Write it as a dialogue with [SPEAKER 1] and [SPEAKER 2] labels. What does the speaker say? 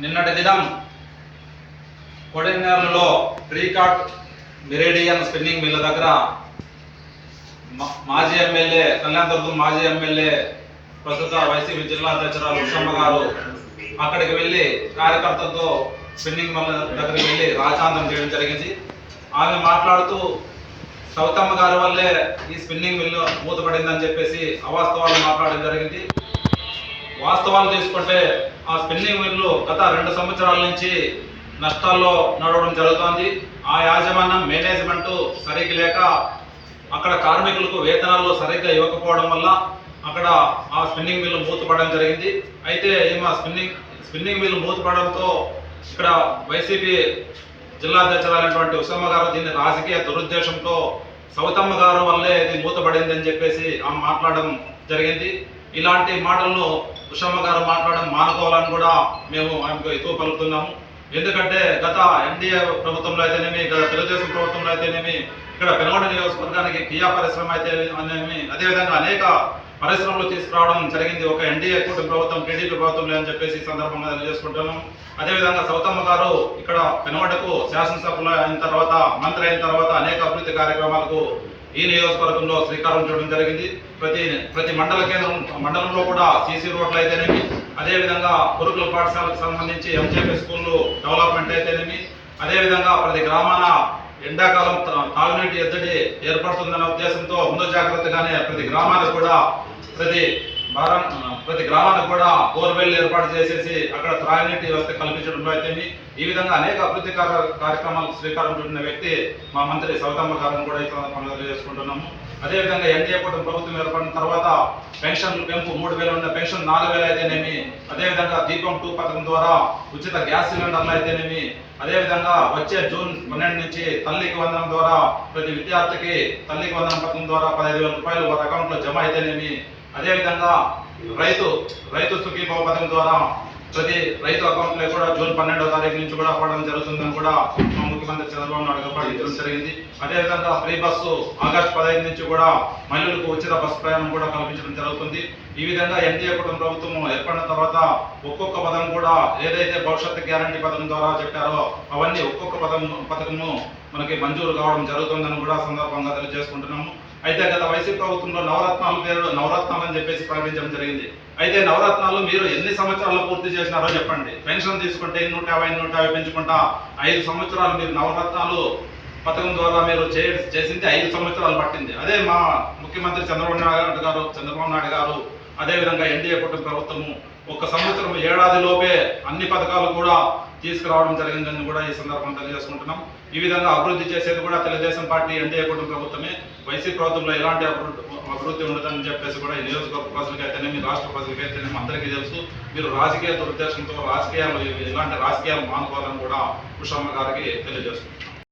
[SPEAKER 1] నిన్నటి దినం కొడెనేరులో ట్రీకాట్ మెరేడియన్ స్పిన్నింగ్ మిల్ దగ్గర మాజీ ఎమ్మెల్యే కళ్యాణదుర్గం మాజీ ఎమ్మెల్యే ప్రస్తుత వైసీపీ జిల్లా అధ్యక్షురాలు ఉషమ్మ గారు అక్కడికి వెళ్ళి కార్యకర్తలతో స్పిన్నింగ్ మిల్ దగ్గరికి వెళ్ళి రాజాంతం చేయడం జరిగింది. ఆమె మాట్లాడుతూ సౌతమ్మ గారి వల్లే ఈ స్పిన్నింగ్ మిల్లు మూతపడిందని చెప్పేసి అవాస్తవాలు మాట్లాడడం జరిగింది. వాస్తవాలు తీసుకుంటే ఆ స్పిన్నింగ్ మిల్లు గత రెండు సంవత్సరాల నుంచి నష్టాల్లో నడవడం జరుగుతోంది. ఆ యాజమాన్యం మేనేజ్మెంట్ సరిగ్గా లేక అక్కడ కార్మికులకు వేతనాలు సరిగ్గా ఇవ్వకపోవడం వల్ల అక్కడ ఆ స్పిన్నింగ్ మిల్లు మూతపడడం జరిగింది. అయితే ఈమె స్పిన్నింగ్ స్పిన్నింగ్ మిల్లు మూతపడడంతో ఇక్కడ వైసీపీ జిల్లా అధ్యక్షురాలైనటువంటి ఉసమ్మ గారు దీన్ని రాజకీయ దురుద్దేశంతో సౌతమ్మ గారు వల్లే ఇది మూతపడింది అని చెప్పేసి ఆమె మాట్లాడడం జరిగింది. ఇలాంటి మాటలను ఉషమ్మ గారు మాట్లాడడం మానుకోవాలని కూడా మేము ఆమెకు ఎక్కువ పలుకుతున్నాము. ఎందుకంటే గత ఎన్డీఏ ప్రభుత్వంలో అయితేనేమి గత తెలుగుదేశం ప్రభుత్వంలో అయితేనేమి ఇక్కడ పెనగొండ నియోజకవర్గానికి కియా పరిశ్రమ అయితే అనేమి అదేవిధంగా అనేక పరిశ్రమలు తీసుకురావడం జరిగింది. ఒక ఎన్డీఏ కూటమి ప్రభుత్వం టీడీపీ ప్రభుత్వం అని చెప్పేసి ఈ సందర్భంగా తెలియజేసుకుంటున్నాం. అదేవిధంగా సౌతమ్మ గారు ఇక్కడ పెనగొండకు శాసనసభలో అయిన తర్వాత మంత్రి అయిన తర్వాత అనేక అభివృద్ధి కార్యక్రమాలకు ఈ నియోజకవర్గంలో శ్రీకారం చూడడం జరిగింది. ప్రతి ప్రతి మండల కేంద్రం మండలంలో కూడా సీసీ రోడ్లు అయితేనేమి అదేవిధంగా గురుకుల పాఠశాలకు సంబంధించి ఎంజేపీ స్కూళ్ళు డెవలప్మెంట్ అయితేనేమి అదేవిధంగా ప్రతి గ్రామాన ఎండాకాలం తాగునీటి ఎద్దడి ఏర్పడుతుందన్న ఉద్దేశంతో ముందు జాగ్రత్తగానే ప్రతి గ్రామానికి కూడా ప్రతి భారం ప్రతి గ్రామానికి కూడా బోర్వెల్ ఏర్పాటు చేసేసి అక్కడ త్రాగునీటి వ్యవస్థ కల్పించడం అయితేమి ఈ విధంగా అనేక అభివృద్ధి కార్య- కార్యక్రమాలకు శ్రీకారం చుట్టిన వ్యక్తి మా మంత్రి సౌతమ్మ గారిని కూడా ఈ సందర్భంగా తెలియజేసుకుంటున్నాము. అదేవిధంగా ఎన్డీఏ కూటమి ప్రభుత్వం ఏర్పడిన తర్వాత పెన్షన్ పెంపు మూడు వేలు ఉన్న పెన్షన్ నాలుగు వేలు అయితేనేమి. అదేవిధంగా దీపం టూ పథకం ద్వారా ఉచిత గ్యాస్ సిలిండర్లు అయితేనేమి. అదేవిధంగా వచ్చే జూన్ పన్నెండు నుంచి తల్లికి వందనం ద్వారా ప్రతి విద్యార్థికి తల్లికి వందనం పథకం ద్వారా పదహైదు వేల రూపాయలు వారి అకౌంట్లో జమ అయితేనేమి. అదేవిధంగా రైతు రైతు సుఖీభవ పథకం ద్వారా ప్రతి రైతు అకౌంట్లో కూడా జూన్ పన్నెండవ తారీఖు నుంచి కూడా అవ్వడం జరుగుతుందని కూడా మా ముఖ్యమంత్రి చంద్రబాబు నాయుడు గారు జరిగింది. అదేవిధంగా ఫ్రీ బస్సు ఆగస్టు పదహైదు నుంచి కూడా మహిళలకు ఉచిత బస్సు ప్రయాణం కూడా కల్పించడం జరుగుతుంది. ఈ విధంగా ఎన్డీఏ కుటుంబ ప్రభుత్వం ఏర్పడిన తర్వాత ఒక్కొక్క పదం కూడా ఏదైతే భవిష్యత్తు గ్యారంటీ పథకం ద్వారా చెప్పారో అవన్నీ ఒక్కొక్క పదం పథకము మనకి మంజూరు కావడం జరుగుతుందని కూడా సందర్భంగా తెలియజేసుకుంటున్నాము. అయితే గత వైసీపీ ప్రభుత్వంలో నవరత్నాల పేరు నవరత్నాలు అని చెప్పేసి ప్రకటించడం జరిగింది. అయితే నవరత్నాలు మీరు ఎన్ని సంవత్సరాలు పూర్తి చేసినారో చెప్పండి. పెన్షన్ తీసుకుంటే నూట యాభై నూట యాభై పెంచుకుంటా ఐదు సంవత్సరాలు మీరు నవరత్నాలు పథకం ద్వారా మీరు చే చేసింది ఐదు సంవత్సరాలు పట్టింది. అదే మా ముఖ్యమంత్రి చంద్రబాబు నాయుడు గారు చంద్రబాబు నాయుడు గారు అదేవిధంగా ఎన్డీఏ కుటుంబ ప్రభుత్వము ఒక సంవత్సరం ఏడాది లోపే అన్ని పథకాలు కూడా తీసుకురావడం జరిగిందని కూడా ఈ సందర్భంగా తెలియజేసుకుంటున్నాం. ఈ విధంగా అభివృద్ధి చేసేది కూడా తెలుగుదేశం పార్టీ ఎన్డీఏ కుటుంబ ప్రభుత్వమే. వైసీపీ ప్రభుత్వంలో ఎలాంటి అభివృద్ధి అభివృద్ధి ఉండదని చెప్పేసి కూడా ఈ నియోజకవర్గ ప్రజలకైతేనేమి రాష్ట్ర ప్రజలకైతేనేమి అందరికీ తెలుసు. మీరు రాజకీయ దురుద్దేశంతో రాజకీయాలు ఇలాంటి రాజకీయాలు మానుకోవాలని కూడా కుషమ్మ గారికి తెలియజేస్తున్నాం